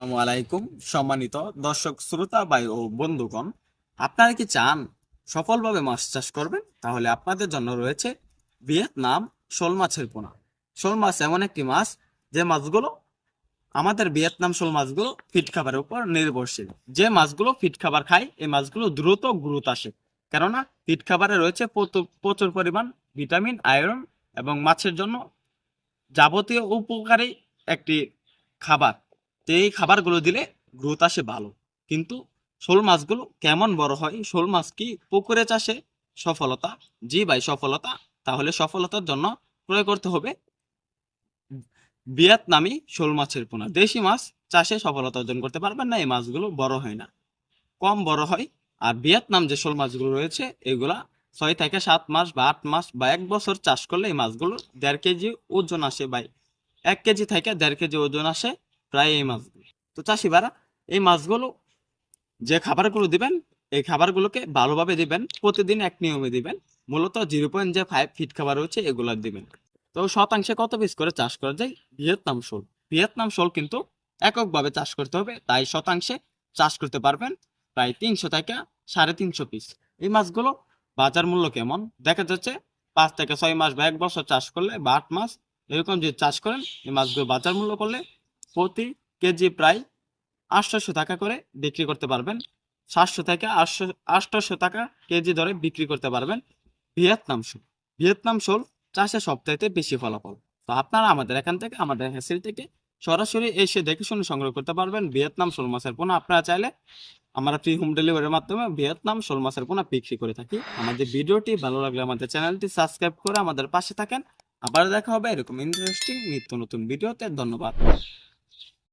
আসসালামু আলাইকুম, সম্মানিত দর্শক, শ্রোতা, ভাই ও বন্ধুগণ। আপনারা কি চান সফলভাবে মাছ চাষ করবেন? তাহলে আপনাদের জন্য রয়েছে ভিয়েতনাম শোল মাছের পোনা। শোল মাছ এমন একটি মাছ যে মাছগুলো আমাদের ভিয়েতনাম শোল মাছগুলো ফিট খাবারের উপর নির্ভরশীল। যে মাছগুলো ফিট খাবার খায়, এই মাছগুলো দ্রুত গ্রোথ আসে। কেননা, ফিট খাবারে রয়েছে প্রচুর- প্রচুর পরিমাণ ভিটামিন, আয়রন এবং মাছের জন্য যাবতীয় উপকারী একটি খাবার। তো এই খাবারগুলো দিলে গ্রোথ আসে ভালো। কিন্তু শোল মাছগুলো কেমন বড় হয়? শোল মাছ কি পুকুরে চাষে সফলতা? জি ভাই, সফলতা। তাহলে সফলতার জন্য প্রয়োগ করতে হবে ভিয়েতনামি শোল মাছের পোনা। দেশি মাছ চাষে সফলতা অর্জন করতে পারবেন না, এই মাছগুলো বড় হয় না। কম বড় হয়। আর ভিয়েতনাম যে শোল মাছগুলো রয়েছে, এগুলা ছয় থেকে সাত মাস বা আট মাস বা এক বছর চাষ করলে এই মাছগুলো দেড় কেজি ওজন আসে ভাই। এক কেজি থেকে দেড় কেজি ওজন আসে। প্রায় এই মাছগুলো তো চাষিবারা এই মাছগুলো যে খাবারগুলো দিবেন, এই খাবারগুলোকে ভালোভাবে দিবেন, প্রতিদিন এক নিয়মে দিবেন, মূলত জিরো পয়েন্ট যে ফাইভ ফিট খাবার রয়েছে এগুলো দিবেন। তো শতাংশে কত পিস করে চাষ করা যায়? ভিয়েতনাম শোল। ভিয়েতনাম শোল কিন্তু এককভাবে চাষ করতে হবে, তাই শতাংশে চাষ করতে পারবেন প্রায় তিনশো থেকে সাড়ে তিনশো পিস এই মাছগুলো বাজার মূল্য কেমন? দেখা যাচ্ছে পাঁচ থেকে ছয় মাস বা এক বছর চাষ করলে বা আট মাস এরকম যদি চাষ করেন, এই মাছগুলো বাজার মূল্য করলে প্রতি কেজি প্রায় আটশোশো টাকা করে বিক্রি করতে পারবেন। সাতশো থেকে আটশো, আটশোশো টাকা কেজি ধরে বিক্রি করতে পারবেন ভিয়েতনাম শোল। ভিয়েতনাম শোল চাষে সবচাইতে বেশি ফলাফল। তো আপনারা আমাদের এখান থেকে, আমাদের হ্যাসেল থেকে সরাসরি এসে দেখে শুনে সংগ্রহ করতে পারবেন ভিয়েতনাম শোল মাছের পোনা। আপনারা চাইলে আমরা ফ্রি হোম ডেলিভারির মাধ্যমে ভিয়েতনাম শোল মাছের পোনা বিক্রি করে থাকি। আমাদের ভিডিওটি ভালো লাগলে আমাদের চ্যানেলটি সাবস্ক্রাইব করে আমাদের পাশে থাকেন। আবার দেখা হবে এরকম ইন্টারেস্টিং নিত্য নতুন ভিডিওতে। ধন্যবাদ।